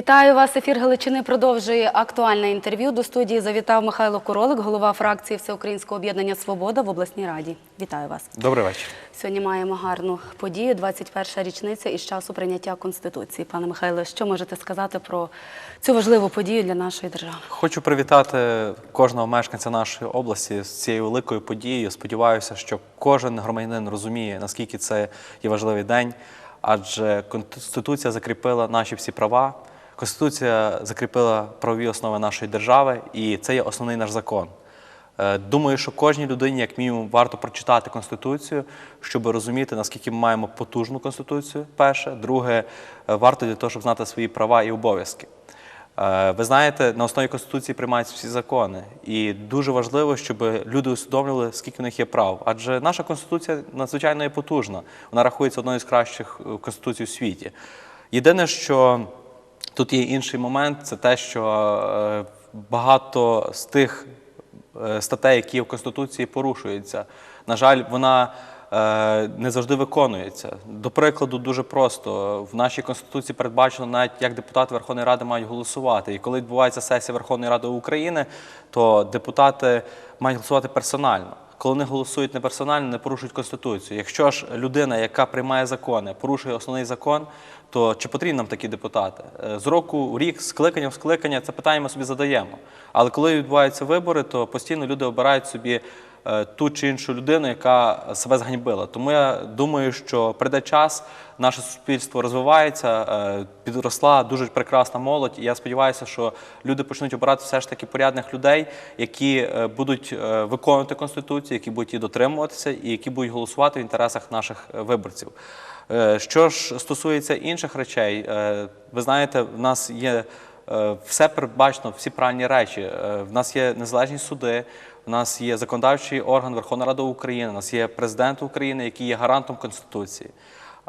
Вітаю вас. Ефір Галичини продовжує актуальне інтерв'ю. До студії завітав Михайло Королик, голова фракції Всеукраїнського об'єднання Свобода в обласній раді. Вітаю вас. Добрий вечір. Сьогодні маємо гарну подію. 21 річниця із часу прийняття конституції. Пане Михайло, що можете сказати про цю важливу подію для нашої держави? Хочу привітати кожного мешканця нашої області з цією великою подією. Сподіваюся, що кожен громадянин розуміє, наскільки це є важливий день, адже Конституція закріпила наші всі права. Конституція закріпила правові основи нашої держави, і це є основний наш закон. Е, Думаю, що кожній людині, як мінімум, варто прочитати Конституцію, щоб розуміти, наскільки ми маємо потужну Конституцію. Перше, друге, е, варто для того, щоб знати свої права і обов'язки. Е, Ви знаєте, на основі Конституції приймаються всі закони, і дуже важливо, щоб люди усвідомлювали, скільки в них є прав. Адже наша конституція надзвичайно є потужна. Вона рахується одною з кращих конституцій у світі. Єдине, що тут є інший момент, це те, що е, багато з тих е, статей, які в Конституції, порушуються. На жаль, вона е, не завжди виконується. До прикладу, дуже просто в нашій конституції передбачено навіть як депутати Верховної Ради мають голосувати. І коли відбувається сесія Верховної Ради України, то депутати мають голосувати персонально. Коли вони голосують не персонально, не порушують конституцію. Якщо ж людина, яка приймає закони, порушує основний закон, то чи потрібні нам такі депутати? Е, З року в рік, скликання в скликання, це питання ми собі задаємо. Але коли відбуваються вибори, то постійно люди обирають собі ту чи іншу людину, яка себе зганьбила. Тому я думаю, що прийде час, наше суспільство розвивається, е, підросла дуже прекрасна молодь. І я сподіваюся, що люди почнуть обирати все ж таки порядних людей, які е, будуть е, виконувати конституцію, які будуть її дотримуватися, і які будуть голосувати в інтересах наших е, виборців. Е, Що ж стосується інших речей, е, ви знаєте, в нас є е, все передбачено, всі правильні речі. Е, В нас є незалежні суди, в нас є законодавчий орган Верховна Рада України, у нас є президент України, який є гарантом Конституції.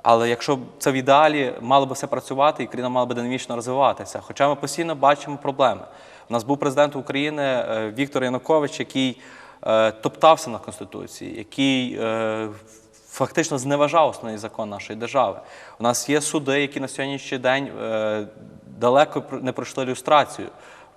Але якщо це в ідеалі мало би все працювати, і країна мала би динамічно розвиватися. Хоча ми постійно бачимо проблеми. У нас був президент України е, Віктор Янукович, який е, топтався на Конституції, який е, фактично зневажав основний закон нашої держави. У нас є суди, які на сьогоднішній день е, далеко не пройшли люстрацію.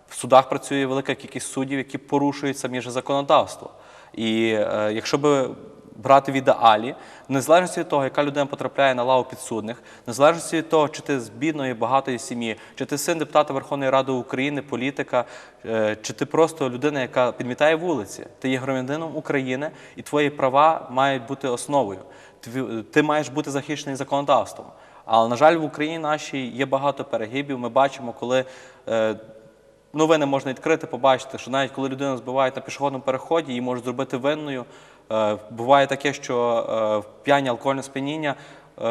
В судах працює велика кількість суддів, які порушують самі ж законодавство. І е, якщо би брати в ідеалі, в незалежності від того, яка людина потрапляє на лаву підсудних, в незалежності від того, чи ти з бідної, багатої сім'ї, чи ти син депутата Верховної Ради України, політика, е, чи ти просто людина, яка підмітає вулиці, ти є громадянином України, і твої права мають бути основою. Тві- Ти маєш бути захищений законодавством. Але, на жаль, в Україні нашій є багато перегибів. Ми бачимо, коли е, новини можна відкрити, побачити, що навіть коли людину збивають на пішохідному переході, її можуть зробити винною. Е, Буває таке, що е, в п'яні алкогольне сп'яніння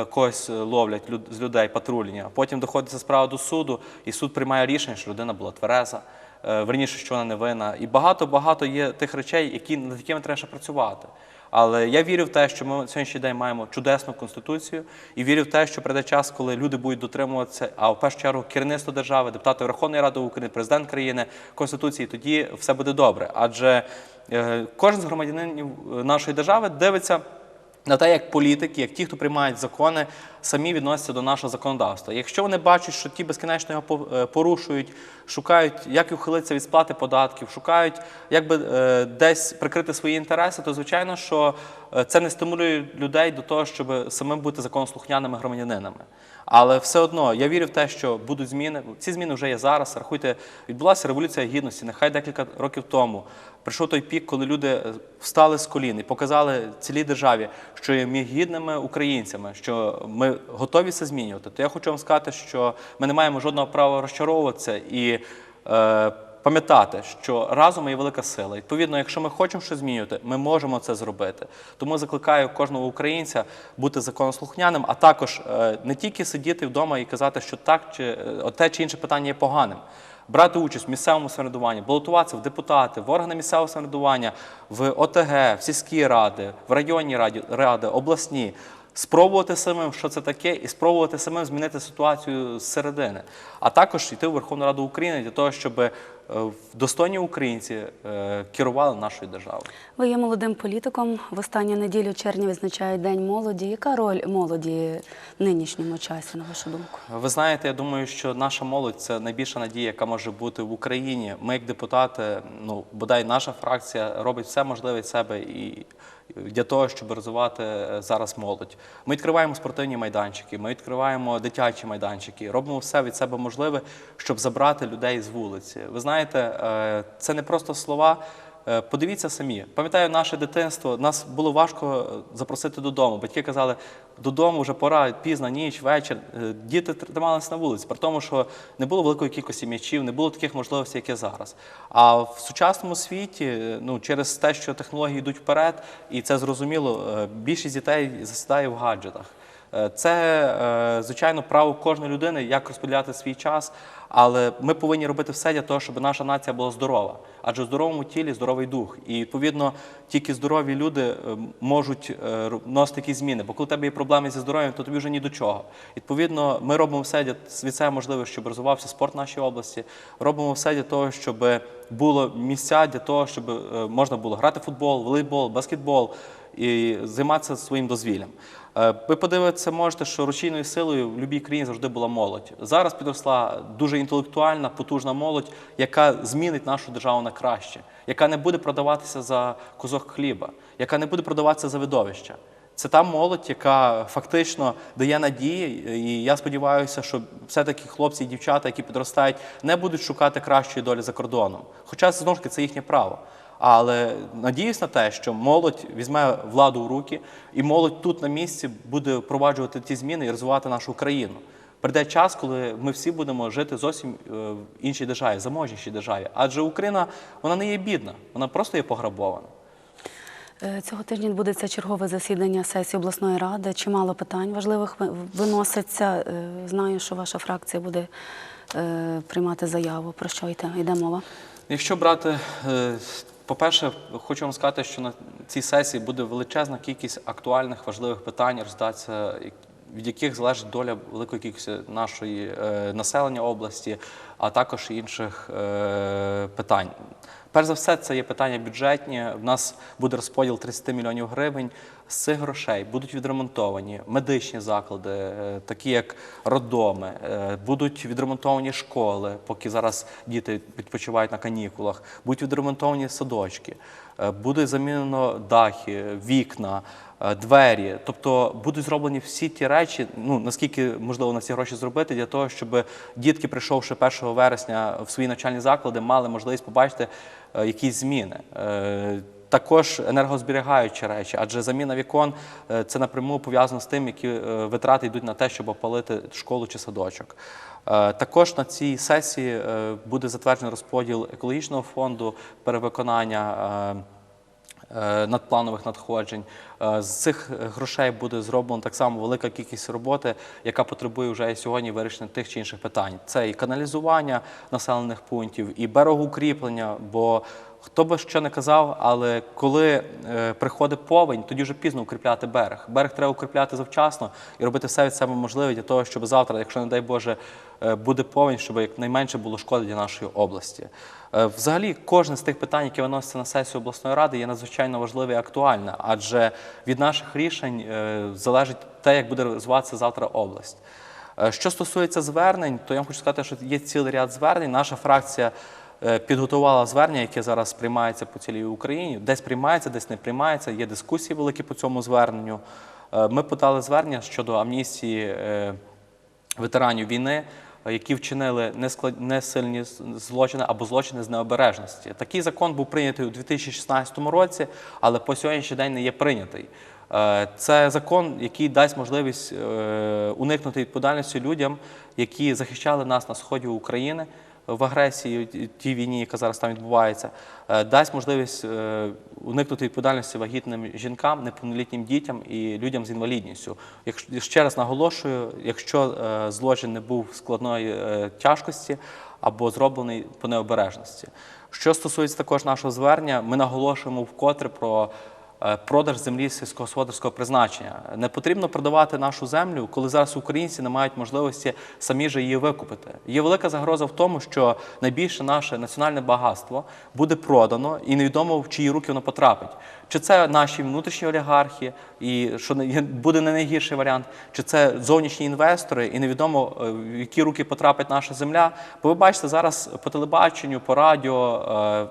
когось ловлять з людей патрульні, потім доходить ця справа до суду, і суд приймає рішення, що людина була твереза, верніше, що вона не винна. І багато-багато є тих речей, які над якими треба ще працювати. Але я вірю в те, що ми на сьогоднішній день маємо чудесну конституцію, і вірю в те, що прийде час, коли люди будуть дотримуватися, а в першу чергу керівництво держави, депутати Верховної Ради України, президент країни, конституції, тоді все буде добре. Адже е, кожен з громадянинів е, нашої держави дивиться. На те, як політики, як ті, хто приймають закони, самі відносяться до нашого законодавства. Якщо вони бачать, що ті безкінечно його е, порушують, шукають, як ухилитися від сплати податків, шукають, як би е, десь прикрити свої інтереси, то звичайно, що е, це не стимулює людей до того, щоб самим бути законослухняними громадянинами. Але все одно я вірю в те, що будуть зміни. Ці зміни вже є зараз. Рахуйте, відбулася революція гідності. Нехай декілька років тому прийшов той пік, коли люди е, встали з колін і показали цілій державі, що є ми гідними українцями, що ми готові це змінювати. То я хочу вам сказати, що ми не маємо жодного права розчаровуватися і. Е, Пам'ятати, що разом є велика сила. Відповідно, якщо ми хочемо щось змінювати, ми можемо це зробити. Тому закликаю кожного українця бути законослухняним, а також е, не тільки сидіти вдома і казати, що так чи е, те чи інше питання є поганим. Брати участь в місцевому самоврядуванні, балотуватися в депутати, в органи місцевого самоврядування, в ОТГ, в сільські ради, в районні раді, ради, обласні. Спробувати самим, що це таке, і спробувати самим змінити ситуацію зсередини. А також йти у Верховну Раду України для того, щоб е, достойні українці е, керували нашою державою. Ви є молодим політиком. В останню неділю червня відзначають День молоді. Яка роль молоді в нинішньому часі, на вашу думку? Ви знаєте, я думаю, що наша молодь це найбільша надія, яка може бути в Україні. Ми, як депутати, ну бодай наша фракція робить все можливе від себе і для того, щоб розвивати е, зараз молодь. Ми відкриваємо спортивні майданчики, ми відкриваємо дитячі майданчики, робимо все від себе можливе, щоб забрати людей з вулиці. Ви знаєте, е, це не просто слова. Е, Подивіться самі. Пам'ятаю наше дитинство. Нас було важко е, запросити додому. Батьки казали, додому вже пора, пізна ніч, вечір. Е, Діти трималися на вулиці, при тому, що не було великої кількості м'ячів, не було таких можливостей, як є зараз. А в сучасному світі, ну через те, що технології йдуть вперед, і це зрозуміло, більшість дітей засідає в гаджетах. Це, е, звичайно, право кожної людини, як розподіляти свій час, але ми повинні робити все для того, щоб наша нація була здорова. Адже в здоровому тілі здоровий дух. І відповідно тільки здорові люди е, можуть е, вносити якісь зміни. Бо коли у тебе є проблеми зі здоров'ям, то тобі вже ні до чого. Відповідно, ми робимо все від себе можливе, щоб розвивався спорт в нашій області. Робимо все для того, щоб було місця для того, щоб можна було грати в футбол, волейбол, баскетбол і займатися своїм дозвіллям. Е, Ви подивитися можете, що рушійною силою в будь-якій країні завжди була молодь. Зараз підросла дуже інтелектуальна, потужна молодь, яка змінить нашу державу на краще, яка не буде продаватися за кусок хліба, яка не буде продаватися за видовище. Це та молодь, яка фактично дає надії, і я сподіваюся, що все-таки хлопці і дівчата, які підростають, не будуть шукати кращої долі за кордоном. Хоча знову ж таки це їхнє право. Але надіюсь на те, що молодь візьме владу в руки, і молодь тут на місці буде впроваджувати ті зміни і розвивати нашу країну. Прийде час, коли ми всі будемо жити зовсім е, в іншій державі, заможнішій державі. Адже Україна вона не є бідна, вона просто є пограбована. Е, Цього тижня відбудеться чергове засідання сесії обласної ради. Чимало питань важливих виноситься. Е, Знаю, що ваша фракція буде приймати заяву. Про що йде, йде мова? Якщо брати, по-перше, хочу вам сказати, що на цій сесії буде величезна кількість актуальних важливих питань, роздаться, від яких залежить доля великої кількості нашої е, населення області, а також інших е, питань. Перш за все, це є питання бюджетні. В нас буде розподіл 30 мільйонів гривень. З цих грошей будуть відремонтовані медичні заклади, е, такі як роддоми, е, будуть відремонтовані школи, поки зараз діти відпочивають на канікулах, будуть відремонтовані садочки, е, буде замінено дахи, вікна, двері. Тобто будуть зроблені всі ті речі, ну наскільки можливо на ці гроші зробити, для того, щоб дітки, прийшовши 1 вересня в свої навчальні заклади, мали можливість побачити якісь зміни. Також енергозберігаючі речі, адже заміна вікон е, це напряму пов'язано з тим, які е, витрати йдуть на те, щоб опалити школу чи садочок. Е, Також на цій сесії буде затверджений розподіл екологічного фонду перевиконання. надпланових надходжень. З цих грошей буде зроблено так само велика кількість роботи, яка потребує вже сьогодні вирішення тих чи інших питань. Це і каналізування населених пунктів, і берегоукріплення, бо Хто би що не казав, але коли е, приходить повень, тоді вже пізно укріпляти берег. Берег треба укріпляти завчасно і робити все від себе можливе для того, щоб завтра, якщо не дай Боже, е, буде повень, щоб якнайменше було шкоди для нашої області. Е, взагалі, кожне з тих питань, які виносяться на сесію обласної ради, є надзвичайно важливе і актуальне, адже від наших рішень е, залежить те, як буде розвиватися завтра область. Е, Що стосується звернень, то я вам хочу сказати, що є цілий ряд звернень. Наша фракція підготувала звернення, яке зараз приймається по цілій Україні. Десь приймається, десь не приймається. Є дискусії великі по цьому зверненню. Е, Ми подали звернення щодо амністії е, ветеранів війни, е, які вчинили несильні злочини або злочини з необережності. Такий закон був прийнятий у 2016 році, але по сьогоднішній день не є прийнятий. Е, Це закон, який дасть можливість е, уникнути відповідальності людям, які захищали нас на сході України в агресії, тій війні, яка зараз там відбувається, е, дасть можливість е, уникнути відповідальності вагітним жінкам, неповнолітнім дітям і людям з інвалідністю. Якщо ще раз наголошую, якщо е, злочин не був складної тяжкості або зроблений по необережності. Що стосується також нашого звернення, ми наголошуємо вкотре про продаж землі сільськогосподарського призначення. Не потрібно продавати нашу землю, коли зараз українці не мають можливості самі ж її викупити. Є велика загроза в тому, що найбільше наше національне багатство буде продано і невідомо в чиї руки воно потрапить. Чи це наші внутрішні олігархи, і що буде не найгірший варіант, чи це зовнішні інвестори, і невідомо е, в які руки потрапить наша земля. Бо ви бачите, зараз по телебаченню, по радіо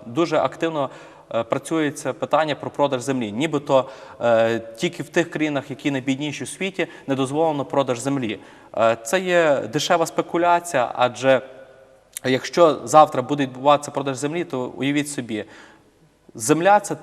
е, дуже активно. Е, Працюється питання про продаж землі, нібито е, тільки в тих країнах, які найбідніші у світі, не дозволено продаж землі. Е, це є дешева спекуляція, адже якщо завтра буде відбуватися продаж землі, то уявіть собі, Земля це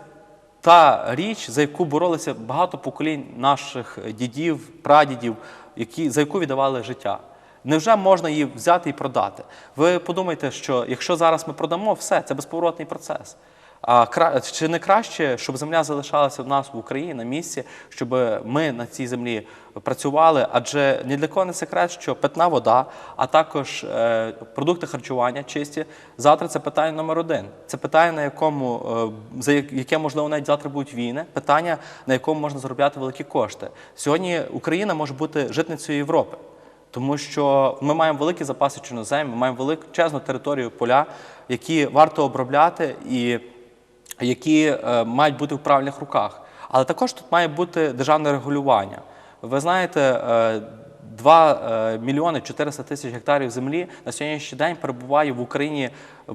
та річ, за яку боролися багато поколінь наших дідів, прадідів, які, за яку віддавали життя. Невже можна її взяти і продати? Ви подумайте, що якщо зараз ми продамо, все, це безповоротний процес. А чи не краще, щоб земля залишалася в нас в Україні на місці, щоб ми на цій землі працювали? Адже ні для кого не секрет, що питна вода, а також е, продукти харчування чисті. Завтра це питання номер один. Це питання, на якому е, за яке можливо навіть завтра будуть війни. Питання, на якому можна заробляти великі кошти. Сьогодні Україна може бути житницею Європи. Тому що ми маємо великі запаси чорноземів, ми маємо величезну територію поля, які варто обробляти і які е, мають бути в правильних руках. Але також тут має бути державне регулювання. Ви знаєте, е, 2 мільйони 400 тисяч гектарів землі на сьогоднішній день перебуває в Україні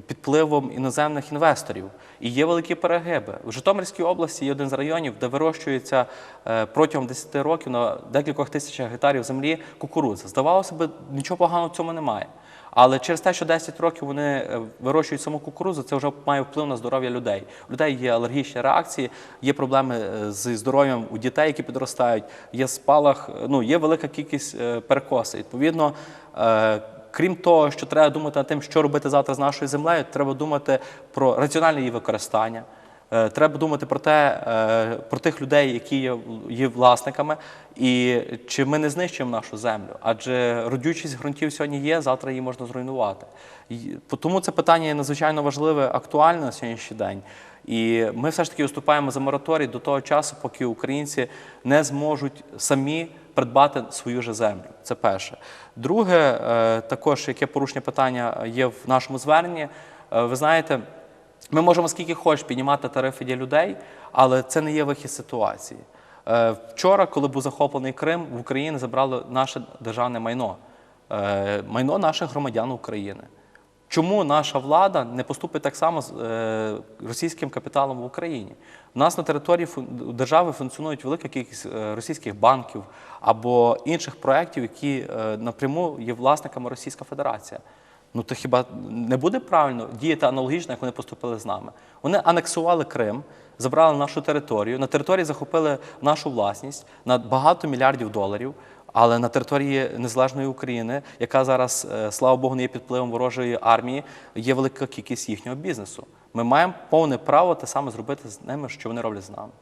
під впливом іноземних інвесторів. І є великі перегиби. В Житомирській області є один з районів, де вирощується е, протягом 10 років на декількох тисячах гектарів землі кукурудза. Здавалося б, нічого поганого в цьому немає. Але через те, що 10 років вони е, вирощують саму кукурудзу, це вже має вплив на здоров'я людей. У людей є алергічні реакції, є проблеми е, зі здоров'ям у дітей, які підростають, є спалах, е, ну є велика кількість перекосів. Відповідно, крім того, що треба думати над тим, що робити завтра з нашою землею, треба думати про раціональне її використання. Е, Треба думати про те, е, про тих людей, які є, є власниками, і чи ми не знищуємо нашу землю. Адже родючість ґрунтів сьогодні є, завтра її можна зруйнувати. Тому це питання є надзвичайно важливе, актуальне на сьогоднішній день. І ми все ж таки уступаємо за мораторій до того часу, поки українці не зможуть самі придбати свою же землю. Це перше. Друге, е, також яке порушення питання є в нашому зверненні. Ви знаєте. Ми можемо скільки хочеш піднімати тарифи для людей, але це не є вихід ситуації. Е, Вчора, коли був захоплений Крим, в Україні забрали наше державне майно, е, майно наших громадян України. Чому наша влада не поступить так само з е, російським капіталом в Україні? У нас на території держави функціонують велика кількість російських банків або інших проєктів, які напряму є власниками Російська Федерація. Ну то хіба не буде правильно діяти аналогічно, як вони поступили з нами? Вони анексували Крим, забрали нашу територію. На території захопили нашу власність на багато мільярдів доларів. Але на території незалежної України, яка зараз, е, слава Богу, не є під впливом ворожої армії, є велика кількість їхнього бізнесу. Ми маємо повне право те саме зробити з ними, що вони роблять з нами.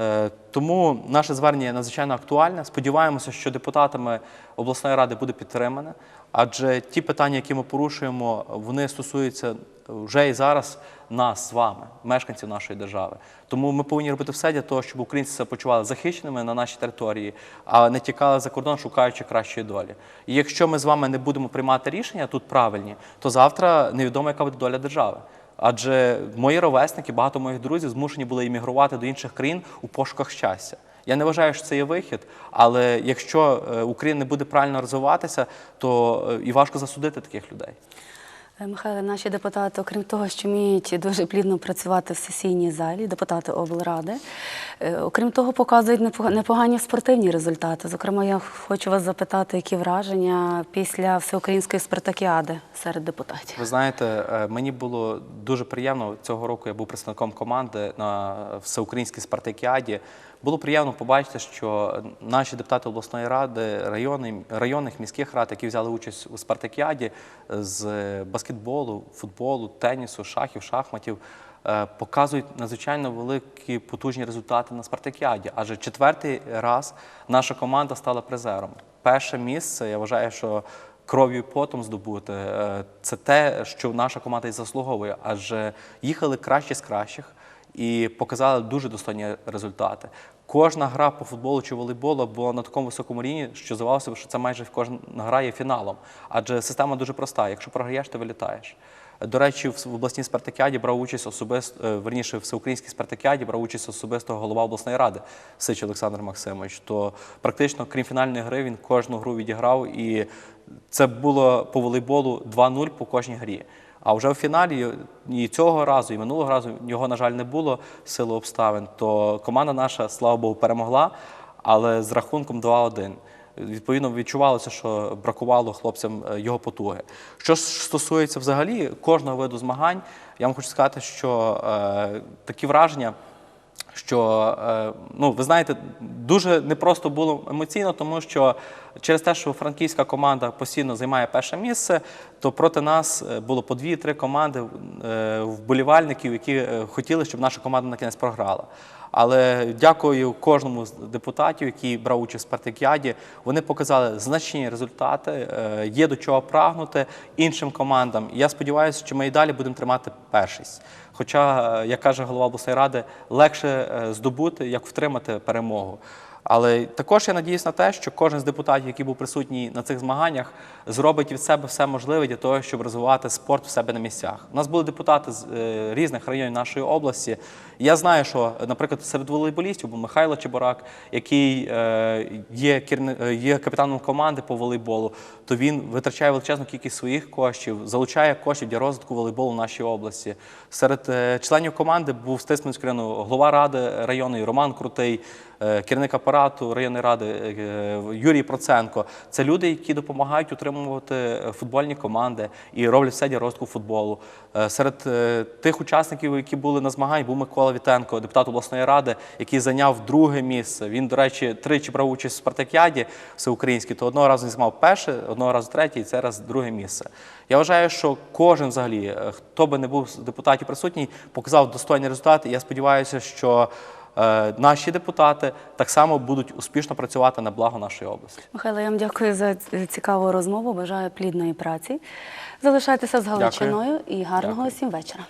Е, Тому наше звернення надзвичайно актуальне. Сподіваємося, що депутатами обласної ради буде підтримане, адже ті питання, які ми порушуємо, вони стосуються вже і зараз нас з вами, мешканців нашої держави. Тому ми повинні робити все для того, щоб українці себе почували захищеними на нашій території, а не тікали за кордон, шукаючи кращої долі. І якщо ми з вами не будемо приймати рішення тут правильні, то завтра невідомо, яка буде доля держави. Адже мої ровесники, багато моїх друзів змушені були іммігрувати до інших країн у пошуках щастя. Я не вважаю, що це є вихід, але якщо е, Україна не буде правильно розвиватися, то е, і важко засудити таких людей. Е, Михайле, наші депутати, окрім того, що вміють дуже плідно працювати в сесійній залі, депутати облради, е, окрім того, показують непога- непогані спортивні результати. Зокрема, я хочу вас запитати, які враження після всеукраїнської спартакіади серед депутатів. Ви знаєте, е, мені було дуже приємно цього року. Я був представником команди на всеукраїнській спартакіаді. Було приємно побачити, що наші депутати обласної ради, райони, районних міських рад, які взяли участь у спартакіаді з баскетболу, футболу, тенісу, шахів, шахматів, е, показують надзвичайно великі потужні результати на спартакіаді. Адже четвертий раз наша команда стала призером. Перше місце, я вважаю, що кров'ю і потом здобути. Е, Це те, що наша команда і заслуговує, адже їхали кращі з кращих. І показали дуже достойні результати. Кожна гра по футболу чи волейболу була на такому високому рівні, що здавалося що це майже кожна гра є фіналом. Адже система дуже проста. Якщо програєш, ти вилітаєш. До речі, в обласній спартакіаді брав участь особисто, е, верніше, всеукраїнській спартакіаді брав участь особисто голова обласної ради Сич Олександр Максимович. То практично, крім фінальної гри, він кожну гру відіграв, і це було по волейболу 2-0 по кожній грі. А вже в фіналі і цього разу, і минулого разу його, на жаль, не було сили обставин. То команда наша, слава Богу, перемогла, але з рахунком 2-1. Відповідно, відчувалося, що бракувало хлопцям е, його потуги. Що стосується взагалі кожного виду змагань, я вам хочу сказати, що е, такі враження, що е, ну, ви знаєте, дуже непросто було емоційно, тому що через те, що франківська команда постійно займає перше місце, то проти нас е, було по дві-три команди е, вболівальників, які хотіли, щоб наша команда на кінець програла. Але дякую кожному з депутатів, який брав участь в спартакіаді. Вони показали значні результати, е, є до чого прагнути іншим командам. Я сподіваюся, що ми і далі будемо тримати першість. Хоча, е, як каже голова обласної ради, легше е, здобути, як втримати перемогу. Але також я надіюсь на те, що кожен з депутатів, який був присутній на цих змаганнях, зробить від себе все можливе для того, щоб розвивати спорт в себе на місцях. У нас були депутати з е, різних районів нашої області. Я знаю, що, наприклад, серед волейболістів був Михайло Чебурак, який е, є, е, є капітаном команди по волейболу, то він витрачає величезну кількість своїх коштів, залучає коштів для розвитку волейболу в нашій області. Серед членів команди був Стисменський району голова ради районної Роман Крутий, керівник апарату районної ради е, Юрій Проценко. Це люди, які допомагають утримувати е, футбольні команди і роблять все для розвитку футболу. Е, Серед е, тих учасників, які були на змаганні, був Микола Вітенко, депутат обласної ради, який зайняв друге місце. Він, до речі, тричі брав участь в спартакіаді всеукраїнській, то одного разу він займав перше, одного разу третє, і це раз друге місце. Я вважаю, що кожен взагалі, е, хто би не був депутатів присутній, показав достойні результати. Я сподіваюся, що е, наші депутати так само будуть успішно працювати на благо нашої області. Михайло, я вам дякую за цікаву розмову. Бажаю плідної праці. Залишайтеся з Галичиною і гарного Дякую. всім вечора.